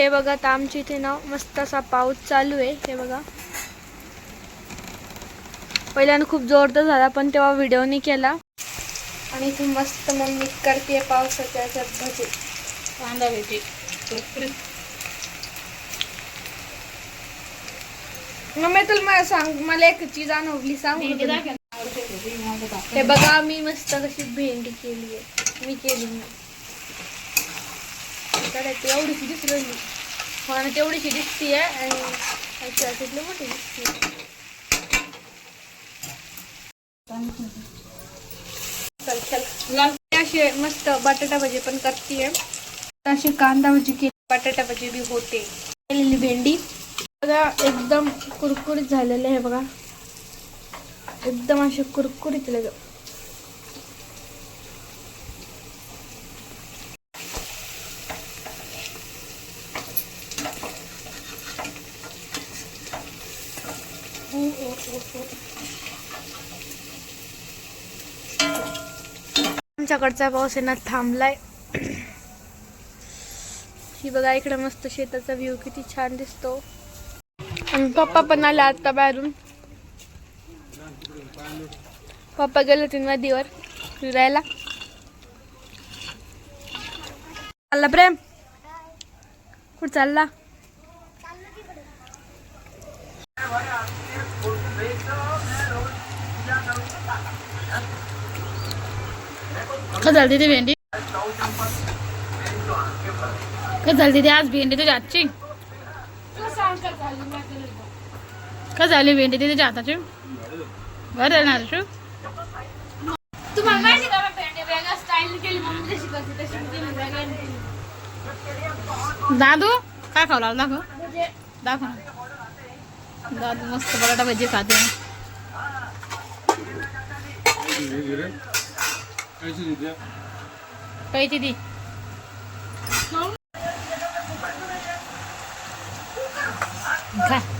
हे बघा आता आमच्या इथे ना मस्त असा पाऊस चालू आहे. हे बघा. पहिल्यानं खूप जोरदार झाला पण तेव्हा व्हिडिओ नाही केला. आणि इथे मस्त मम्मी करते पावसाच्या ह्याच्यात भजे कांदा भजी कुरकुरीत मम्मी तुला मला सांग मला एक चीज आणवली सांग भेंडी दाखव. हे बघा मी मस्त कशी भेंडी केली आहे. मी केली तर ती एवढीशी दिसली हो ना तेवढीशी दिसती आहे आणि अशी अशी मोठी दिसते चल लाल असे मस्त बटाटा भाजी पण करते अशी कांदा भाजी केली बटाटा भाजी बी होते. केलेली भेंडी. बघा एकदम कुरकुरीत झालेले आहे बघा. एकदम असे कुरकुरीत लग आमच्याकडचा पाऊस आहे ना थांबलाय. ही बघा इकडे मस्त शेताचा व्ह्यू किती छान दिसतो. आणि पप्पा पण आले आता बाहेरून. पप्पा गेले होते नदीवर फिरायला. चालला प्रेम? कुठं चालला? का झाली ती भेंडी. का झाली ती आज भेंडी तुझ्या हातची. का झाली भेंडी ती तुझ्या हाताची. बरं येणार शू दादू काय खाऊ लागला? दाखव. दाखव ना. दादू मस्त बटाटा भजी खाते. 哎，自己接。可，弟弟。走。你看。